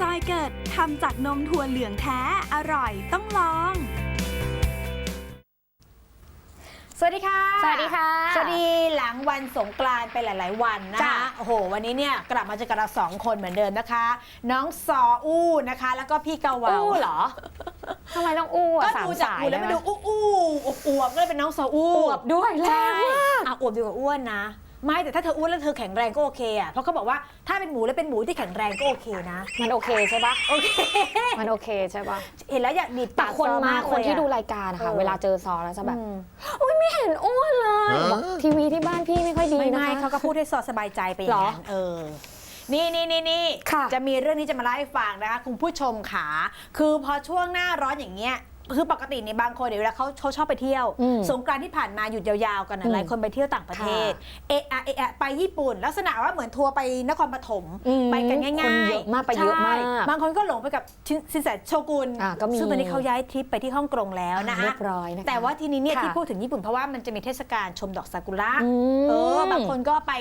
ซอยเกิดทำจากนมถั่วเหลืองแท้ อร่อยต้องลอง สวัสดีค่ะ สวัสดีค่ะสวัสดีหลังวันสงกรานต์ไปหลาย ๆ วันนะจ้ะ คะโอ้โห วันนี้เนี่ยกลับมาเจอกันเราสองคนเหมือนเดิมนะคะ น้องซออู้นะคะ แล้วก็พี่เกาเหวาอู้เหรอทำไมต้องอู้ก็อะสามดูจากสายหูแล้วมันดูอู้อู้อวบๆก็เลยเป็นน้องซออู้อวบด้วยแรใช่งมาก อะอวบดีกว่าอ้วนนะ ไม่แต่ถ้าเธออ้วนแล้วเธอแข็งแรงก็โอเคอะเพราะเขาบอกว่าถ้าเป็นหมูแล้วเป็นหมูที่แข็งแรงก็โอเคนะ มันโอเคใช่ปะโอเค มันโอเคใช่ปะเห็นแล้วอยากดีดแต่ปากคนซอมากเลยคนที่อะดูรายการนะคะเออ เวลาเจอซอแล้วจะแบบอืมอุ้ยไม่เห็นอ้วนเลยบอกทีวีที่บ้านพี่ไม่ค่อยดีไม่นะไม่คะเขาก็พูดให้ซอสบายใจไปอย่างนั้นเหรอเออ นี่นี่นี่นี่ค่ะ จะมีเรื่องที่จะมาเล่าให้ฟังนะคะคุณผู้ชมขาคือพอช่วงหน้าร้อนอย่างเงี้ย คือปกติในยบางคนเดี๋ยวเวลาเขาเขาชอบไปเที่ยว อืมสงกรานต์ที่ผ่านมาหยุดยาวๆกันอืนะมหลายคนไปเที่ยวต่างประเทศ เอะอะเอะอะไปญี่ปุ่น ลักษณะว่าเหมือนทัวร์ไปนครปฐมอืมไปกันง่ายๆคนเยอะมากไปเยอะมากใช่บางคนก็หลงไปกับชินสินแสโชกุนอะก็มี ซึ่งตอนนี้เขาย้ายทริปไปที่ฮ่องกงแล้วนะเรียบร้อยนะคะ แต่ว่าทีนี้เนี่ยค่ะที่พูดถึงญี่ปุ่นเพราะว่ามันจะมีเทศกาลชมดอกซากุระอืม เออบางคนก็ไป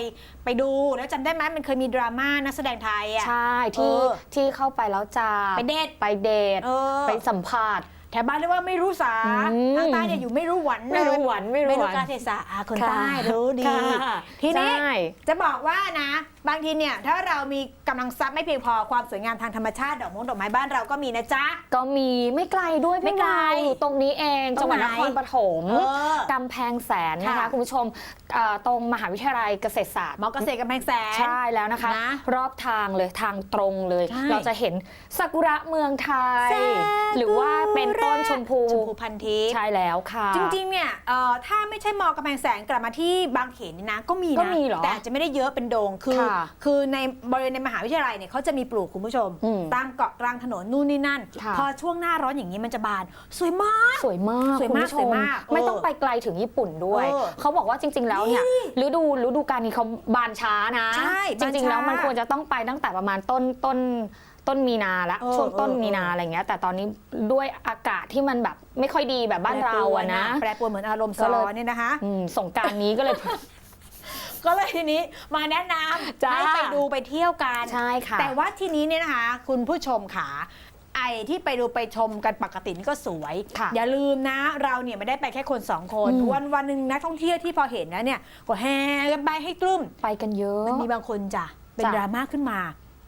ไปดูแล้วจำได้ไหมมันเคยมีดราม่านักแสดงไทยอะ ใช่ที่เออ ที่เข้าไปแล้วจะไปเดท ไปเดทเออ ไปสัมภาษณ์ แถวบ้านเรียกว่าไม่รู้สาอืมทางใต้เนี่ยอยู่ไม่รู้หวันไม่รู้หวันไม่รู้ไม่หรู้วันกาเทศะอะคนค่ะใต้รู้ดีค่ะทีนี้ใช่จะบอกว่านะ บางทีเนี่ยถ้าเรามีกำลังทรัพย์ไม่เพียงพอความสวยงามทางธรรมชาติดอกมงดอกไม้บ้านเราก็มีนะจ๊ะ ก็มีไม่ไกลด้วยไม่พี่ไกลวาวอยู่ตรงนี้เองตรงจังหวัดไหนนครปฐมเออกำแพงแสนนะคะค่ะคุณผู้ชมเอ่อตรงมหาวิทยาลัยเกษตรศาสตร์มอเกษตรกำแพงแสนใช่แล้วนะคะนะรอบทางเลยทางตรงเลยใช่เราจะเห็นซากุระเมืองไทยซากุระหรือว่าเป็นต้นชมพูชมพูพันทิพย์ใช่แล้วค่ะ จริงๆเนี่ยเอ่อถ้าไม่ใช่มอกำแพงแสนกลับมาที่บางเขนนี่นะ ก็มีก็นะมีเหรอแต่อาจจะไม่ได้เยอะเป็นโดงคือ ค่ะคือในบริเวณในมหาวิทยาลัยเนี่ยเขาจะมีปลูกคุณผู้ชม อืมตามเกาะกลางถนนนู่นนี่นั่น ค่ะ พอช่วงหน้าร้อนอย่างนี้มันจะบาน สวยมาก สวยมากสวยคุณมากผู้ชสวยมมากไม่เออต้องไปไกลถึงญี่ปุ่นด้วย เออเขาบอกว่าจริง ๆ แล้วเนี่ยฤดูฤดูกาลนี้เขาบานช้านะ ใช่จบานช้าริงๆแล้วมันควรจะต้องไปตั้งแต่ประมาณต้นต้น ต้นมีนาละเออช่วงต้นเออมีนาอะไรเงี้ย แต่ตอนนี้ด้วยอากาศที่มันแบบไม่ค่อยดีแบบบ้านเราอะนะ แปรปรวนเหมือนอารมณ์ก็ซ้เลยอนเนี่ยนะคะ อืมสงกรารนี้ก็เลย ก็เลยทีนี้มาแนะนำจ้า ให้ไปดูไปเที่ยวกัน ใช่ค่ะ แต่ว่าทีนี้เนี่ยนะคะ คุณผู้ชมขาไอที่ไปดูไปชมกันปกตินี่ก็สวย ค่ะอย่าลืมนะ เราเนี่ยไม่ได้ไปแค่คนสองคน อืม วันวันหนึ่งนักท่องเที่ยวที่พอเห็นนะเนี่ยก็แห่กันไปให้กลุ่มไปกันเยอะ มันมีบางคนจ้ะเป็นจ้ะ ดราม่าขึ้นมา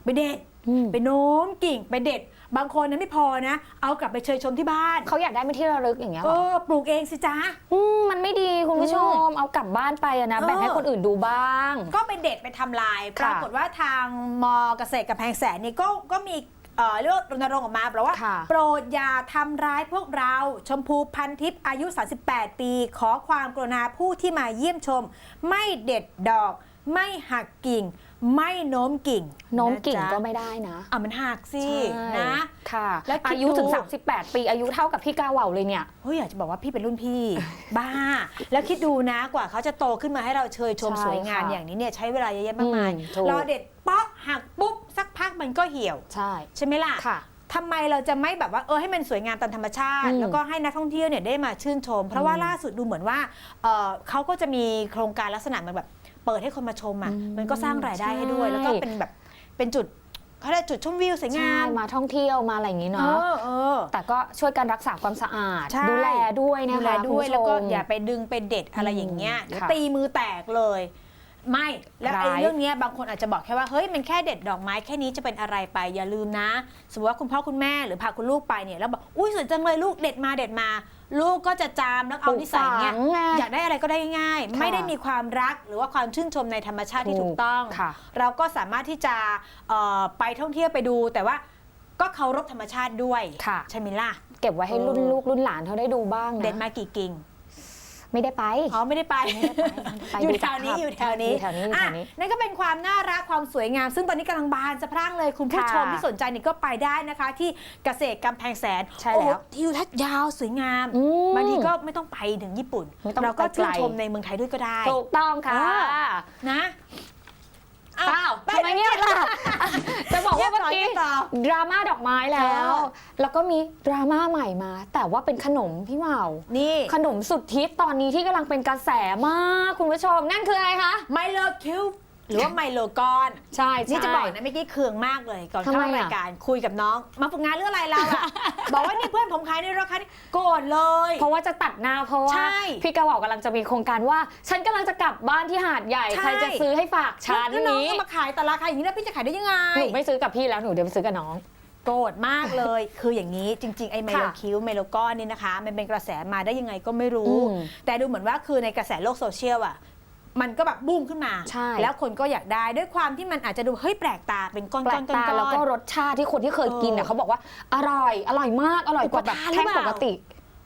ไปเด็ดอืม ไปโน้มกิ่งไปเด็ด บางคนนั้นไม่พอนะ เอากลับไปเชยชมที่บ้านเขาอยากได้เป็นที่ระลึกอย่างเงี้ยเอเหรออปลูกเองสิจ้าอืมมันไม่ดีคุณผู้ชม เอากลับบ้านไปอะนะ เออ แบ่งให้คนอื่นดูบ้าง ก็ไปเด็ดไปทำลาย ปค่ะรากฏว่าทางมเกษตรกับแพงแสนนี่ก็ก็มีเอ่อเรียกว่ารณรงค์ออกมาบอกว่า ค่ะ โปรดอย่าทำร้ายพวกเรา ชมพูพันทิพย์อายุ 38 ปี ขอความกรุณาผู้ที่มาเยี่ยมชม ไม่เด็ดดอก ไม่หักกิ่ง ไม่โน้มกิ่งโน้มกิ่งะจ๊ะก็ไม่ได้นะ อะมันหักสิใช่นะ ค่ะ แล้วคิดอายุถึงดู38 ปี อายุเท่ากับพี่กาเหว่าเลยเนี่ย เฮ้ยอยากจะบอกว่าพี่เป็นรุ่นพี่ บ้า แล้วคิดดูนะกว่าเขาจะโตขึ้นมาให้เราเชยชมใช่สวยงามค่ะอย่างนี้เนี่ยใช้เวลาเยอะแยะมากมายอืมถูกรอเด็ดเป๊อกหักปุ๊บสักพักมันก็เหี่ยว ใช่ ใช่ไหมล่ะค่ะ ทำไมเราจะไม่แบบว่าเออให้มันสวยงามตามธรรมชาติอืมแล้วก็ให้นักท่องเที่ยวเนี่ยได้มาชื่นชม เพราะว่าอืมล่าสุดดูเหมือนว่าเออเขาก็จะมีโครงการลักษณะเหมือนแบบเปิดให้คนมาชมอะอืมมันก็สร้างรายได้ให้ด้วยใช่แล้วก็เป็นแบบเป็นจุดเขาเรียกจุดชมวิวสวยใช่งามมาท่องเที่ยวมาอะไรอย่างนี้เอเนาะอเออ แต่ก็ช่วยกันรักษาความสะอาด ใช่ ดูแลด้วยนะคะดูแลด้วยคุณผู้ชม แล้วก็อย่าไปดึงไปเด็ดอะไรอย่างเงี้ยอืมเดี๋ยวค่ะ ตีมือแตกเลย ไม่แล้วไอ้ร้ายเรื่องเนี้ยบางคนอาจจะบอกแค่ว่าเฮ้ยมันแค่เด็ดดอกไม้แค่นี้จะเป็นอะไรไปอย่าลืมนะ สมมติว่าคุณพ่อคุณแม่หรือพาคุณลูกไปเนี่ยแล้วบอกอุ้ยสวยจังเลยลูกเด็ดมาเด็ดมา ลูกก็จะจามแล้วเอานิสัยเนี้ยปลูกฝังไงอยากได้อะไรก็ได้ง่ายค่ะ ไม่ได้มีความรักหรือว่าความชื่นชมในธรรมชาติที่ถูถูกกต้อง ค่ะ เราก็สามารถที่จะเอ่อไปท่องเที่ยวไปดู แต่ว่าก็เคารพธรรมชาติด้วยค่ะ ใช่ไหมล่ะเก็บไว้ให้รุ่นเออลูกรุ่นหลานเขาได้ดูบ้างนะ เด็ดมากี่กิ่ง ไม่ได้ไป อ๋อไม่ได้ไปไปอยู่ดูแถวนี้จากภาพอยู่แถวนี้อยู่แถวนี้อยู่แถวนี้ อะนั่นก็เป็นความน่ารักความสวยงาม ซึ่งตอนนี้กำลังบานสะพรั่งเลยคุณผู้ชมค่ะที่สนใจนี่ก็ไปได้นะคะ ที่เกษตรกำแพงแสนใช่โอ้แล้วทิวทัศน์ยาวสวยงาม อืม บางทีก็ไม่ต้องไปถึงญี่ปุ่น ไม่ต้องเราก็ไปไกล ชื่นชมในเมืองไทยด้วยก็ได้ ถูกต้องค่ะ อ่า นะ เปล่าไปทำไมเงียบล่ะ จะบอกว่าเมื่อกี้เงียบต่อดราม่าดอกไม้แล้วเออแล้วก็มีดราม่าใหม่มา แต่ว่าเป็นขนมพี่เหมานี่ ขนมสุดฮิตตอนนี้ที่กำลังเป็นกระแสมากคุณผู้ชม นั่นคืออะไรคะ ไมโลคิว หรือว่าไมโลกอนใช่นี่จะบอกใช่นะเมื่อกี้เคืองมากเลยก่อนทำไมเข้าอะ รายการคุยกับน้อง มาฝึกงานเรื่องอะไรเราอะ บอกว่านี่เพื่อนผมขายในราคานี้โกรธเลย เพราะว่าจะตัดหน้าเพราะว่าใช่พี่กระเหว่ากำลังจะมีโครงการว่า ฉันกำลังจะกลับบ้านที่หาดใหญ่ใช่ ใครจะซื้อให้ฝากฉันแล้วน้องนี้ก็มาขายแต่ราคาอย่างนี้แล้วพี่จะขายได้ยังไง หนูไม่ซื้อกับพี่แล้วหนูเดี๋ยวไปซื้อกับน้อง โกรธมากเลย คืออย่างนี้จริง ๆ ไอ้ไมโลค่ะคิวไมโลก้อนนี่นะคะ มันเป็นกระแสมาได้ยังไงก็ไม่รู้ อืมแต่ดูเหมือนว่าคือในกระแสโลกโซเชียลอะ มันก็แบบบูมขึ้นมา ใช่ แล้วคนก็อยากได้ด้วยความที่มันอาจจะดูเฮ้ยแปลกตาเป็นก้อนๆแปลก้อนกตาแล้วก็รสชาติที่คนที่เคยกินเนี่ยเออเขาบอกว่าอร่อย อร่อยมากอร่อยกว่าแบบอุปทานหรือแท่งเปปล่ากติ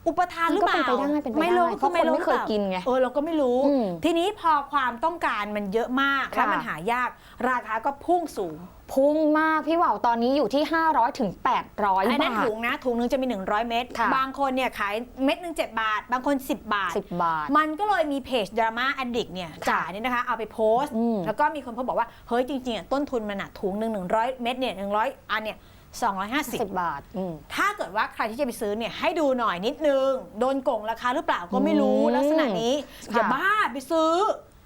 อุปทานหรือเปล่ามันก็เป็นไปได้เป็นไปได้ไม่รู้เพราะคนไม่เคยกินไงเออเราก็ไม่รู้ อืมทีนี้พอความต้องการมันเยอะมากค่ะแล้วมันหายาก ราคาก็พุ่งสูงพุ่งมากพี่หว่าวตอนนี้อยู่ที่ 500ถึง800ไอ้นั่นบาท ถุงนะถุงหนึงจะมี 100 เม็ดค่ะ บางคนเนี่ยขายเม็ดหนึง7บาท บางคน 10 บาท 10 บาท มันก็เลยมีเพจดราม่า a ดดิกเนี่ยค่ะจ่าเนี่ยนะคะเอาไปโพสต์ อืมแล้วก็มีคนเขาบอกว่า เฮ้ยจริงๆอะต้นทุนมันอะถุงหนึ่ง100เม็ดเนี่ย100อันเนี่ย 10 250บาทอืม ถ้าเกิดว่าใครที่จะไปซื้อเนี่ยให้ดูหน่อยนิดนึง โดนโกงราคาหรือเปล่าก็ไม่รู้อืมลักษณะนี้ ค่ะอย่าบ้าไปซื้อ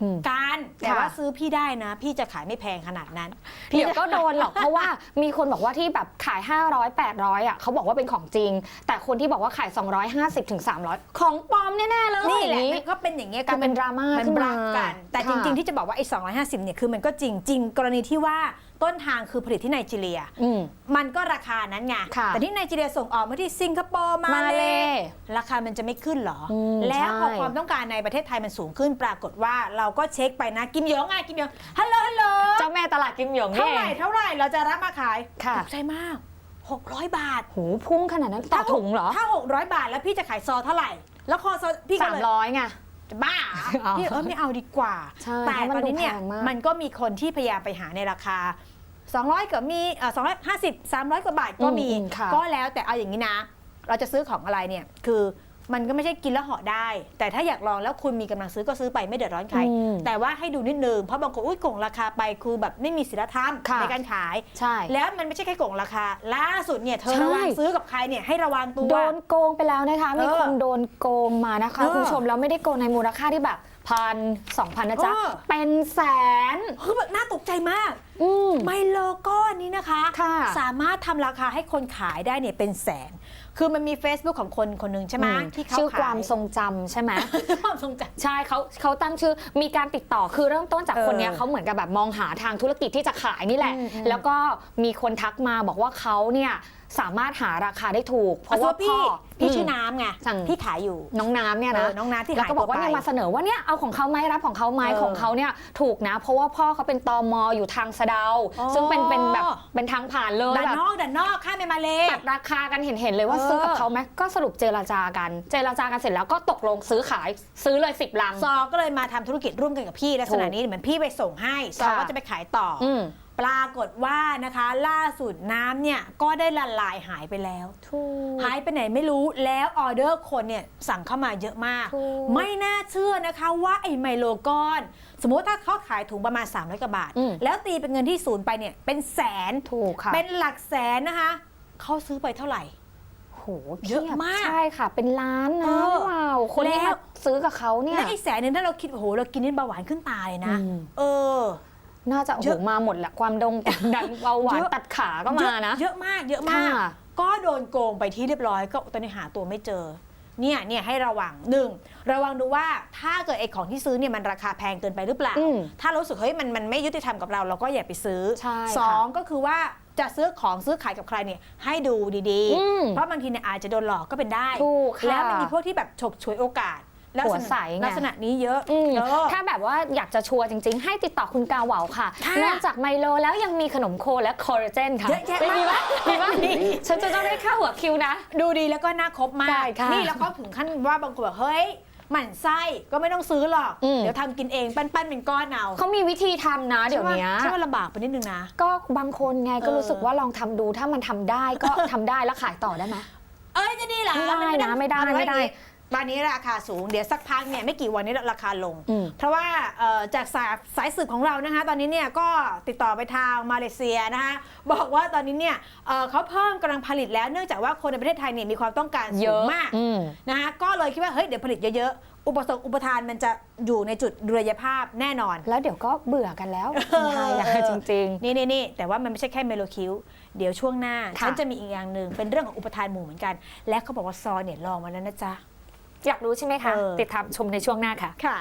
อมการแต่ค่ะ ว่าซื้อพี่ได้นะ พี่จะขายไม่แพงขนาดนั้น เดี๋ยวก็โดนหรอก เพราะว่ามีคนบอกว่าที่แบบขาย 500 800อะเขาบอกว่าเป็นของจริง แต่คนที่บอกว่าขาย 250ถึง300 ของปลอมแน่ๆเลยนี่แหละอย่างมันก็เป็นอย่างเงี้ยกลายเป็นดราม่ามันขึ้นบมารักกัน แต่จริงๆ ที่จะบอกว่าไอ้250เนี่ยคือมันก็จริงจริงกรณีที่ว่า ต้นทางคือผลิตที่ไนจีเรีย อืม มันก็ราคานั้นไง ค่ะแต่ที่ไนจีเรียส่งออกมาที่สิงคโปร์มามาเลเลราคามันจะไม่ขึ้นเหรออมแล้วพอใช่ ความต้องการในประเทศไทยมันสูงขึ้นปรากฏว่าเราก็เช็คไปนะกิมหยงไงกิมหยงฮัลโหลฮัลโหลเจ้าแม่ตลาดกิมหยงเท่านี่ไหร่เท่าไหร่เราจะรับมาขายค่ะตกใจมาก 600 บาทโหพุ่งขนาดนั้นต่อถุงเหรอถ้า 600 บาทแล้วพี่จะขายซอเท่าไหร่ แล้วคอซอพี่ก็เลย300ไง จะบ้าอ๋อพี่เออไม่เอาดีกว่า ใช่แต่เพราะมันตอนนี้เนี่ยดูแพงมากมันก็มีคนที่พยายามไปหาในราคา 200ก็มีเอ่อ250 300 กว่าบาทก็มี อืมค่ะ ก็แล้วแต่เอาอย่างนี้นะ เราจะซื้อของอะไรเนี่ย คือ มันก็ไม่ใช่กินแล้วเหาะได้ แต่ถ้าอยากลองแล้วคุณมีกำลังซื้อก็ซื้อไปไม่เดือดร้อนใคร อืมแต่ว่าให้ดูนิดนึงเพราะบางคนอุ้ยโกงราคาไปคือแบบไม่มีศีลธรรมค่ะ ในการขาย ใช่ แล้วมันไม่ใช่แค่โกงราคา ล่าสุดเนี่ยเธอใช่ระวังซื้อกับใครเนี่ยให้ระวังตัว โดนโกงไปแล้วนะคะ มีเออคนโดนโกงมานะคะ เออคุณผู้ชมแล้วไม่ได้โกงในมูลค่าที่แบบพันสองพันนะจ๊ะ เออ เป็นแสน คือแบบน่าตกใจมาก อืม ไมโลก้อนนี้นะคะ ค่ะสามารถทำราคาให้คนขายได้เนี่ยเป็นแสน คือมันมี Facebook ของคนคนหนึ่งใช่ไหมอืมที่เขาชื่อขายความทรงจำใช่ไหม ความทรงจใช่เขาเขาตั้งชื่อมีการติดต่อคือเริ่มต้นจากเออคนเนี้ยเขาเหมือนกับแบบมองหาทางธุรกิจที่จะขายนี่แหละ อืมอืมแล้วก็มีคนทักมาบอกว่าเขาเนี่ย สามารถหาราคาได้ถูกำเพราะว่าพี่พ่อพี่ชื่อมน้ำไงสั่ง พี่ขายอยู่น้องน้ำเนี่ยเอนะอน้องน้ำที่แล้วหายก็บอกว่าตัวไปเนี่ยมาเสนอว่าเนี่ยเอาของเขาไหมรับของเขาไหมเออของเขาเนี่ยถูกนะ เพราะว่าพ่อเขาเป็นตอมอยู่ทางสะเดา อ๋อ ซึ่งเป็นเป็นแบบเป็นทางผ่านเลยด่านแบบนอกด่านนอกข้ามไปมาเลยตัดราคากันเห็นเห็นเลยว่าเออ ซื้อกับเขาไหมก็สรุปเจรจากัน เจรจากันเสร็จแล้วก็ตกลงซื้อขายซื้อเลยสิบลัง ซอก็เลยมาทำธุรกิจร่วมกันกับพี่ลักษณะนี้เหมือนพี่ไปส่งให้ซอค่ะ ก็จะไปขายต่อออืม ปรากฏว่านะคะล่าสุดน้ำเนี่ยก็ได้ละลายหายไปแล้ว ถูก หายไปไหนไม่รู้แล้วออเดอร์คนเนี่ยสั่งเข้ามาเยอะมาก ถูกไม่น่าเชื่อนะคะว่าไอ้ไมโลก้อน สมมติถ้าเขาขายถุงประมาณ 300กว่าบาท อืม แล้วตีเป็นเงินที่ศูนย์ไปเนี่ยเป็นแสนถูกค่ะเป็นหลักแสนนะคะเขาซื้อไปเท่าไหร่ โหเยอะมากใช่ค่ะ เป็นล้านเอนะอว้าวคนที่แล้มาวซื้อกับเขาเนี่ย และไอ้แสนหนึงถ้าเราคิดโอ้โหเรากินนี่เบาหวานขึ้นตาเลยนะ อืม เออ น่าจะโอ้เยโหอะมาหมดแหละความดงความดันเบาหวานเยอะตัดขาก็มานะ เยอะมากเยอะมากค่ะก็โดนโกงไปที่เรียบร้อยก็ตอนนี้หาตัวไม่เจอเนี่ยเนี่ยให้ระวังหนึ่งระวังดูว่าถ้าเกิดไอ้ของที่ซื้อเนี่ยมันราคาแพงเกินไปหรือเปล่าอืมถ้าเรารู้สึกเฮ้ยมันมันไม่ยุติธรรมกับเราเราก็อย่าไปซื้อใช่ค่ะสองก็คือว่าจะซื้อของซื้อขายกับใครเนี่ยให้ดูดีอืมๆเพราะบางทีเนี่ยอาจจะโดนหลอกก็เป็นได้ถูกค่ะแล้วมันมีพวกที่แบบฉกฉวยโอกาสลักษ หัวณะใสไง ลักษณะนี้เยอะอืมเออ ถ้าแบบว่าอยากจะชัวร์จริง ๆ ให้ติดต่อคุณกาเหวาค่ะ ค่ะนอกจากไมโลแล้วยังมีขนมโคและคอลลาเจนค่ะเยอะแยะไม่มีมากปะมีปะฉันจะต้องได้ค่าหัวคิวนะ ดูดีแล้วก็น่าคบมาใช่ก ค่ะนี่แล้วก็ถึงขั้นว่าบางคนบอกเฮ้ยหมั่นไส้ก็ไม่ต้องซื้อหรอก อืม เดี๋ยวทำกินเองปั้นๆเป็นก้อนเอาเขามีวิธีทำนะเดี๋ยวเนี้ย ใช่ว่าลำบากไปนิดนึงนะ ก็บางคนไงก็เออ รู้สึกว่าลองทำดูถ้ามันทำได้ก็ ทำได้แล้วขายต่อได้ไหมเอ้ยจะดีเหรอไม่ได้นะไม่ได้เอาไม่ได้ว้ ตอนนี้ราคาสูงเดี๋ยวสักพักเนี่ยไม่กี่วันนี้ราคาลง เพราะว่าจากสายสายสืบของเรานะคะ ตอนนี้เนี่ยก็ติดต่อไปทางมาเลเซียนะคะบอกว่าตอนนี้เนี่ยเขาเพิ่มกำลังผลิตแล้วเนื่องจากว่าคนในประเทศไทยเนี่ยมีความต้องการสูงมากนะคะก็เลยคิดว่าเฮ้ยเดี๋ยวผลิตเยอะๆอุปสงค์อุปทานมันจะอยู่ในจุดดุลยภาพแน่นอน แล้วเดี๋ยวก็เบื่อกันแล้วคนไทยจริงๆ นี่นี่แต่ว่ามันไม่ใช่แค่เมโลคิวเดี๋ยวช่วงหน้า ฉันจะมีอีกอย่างหนึ่งเป็นเรื่องของอุปทานหมู่เหมือนกัน และเขาบอกว่าซอเนี่ยลองมาแล้วนะจ๊ะ อยากรู้ใช่ไหมคะ ติดตามชมในช่วงหน้าค่ะ ค่ะ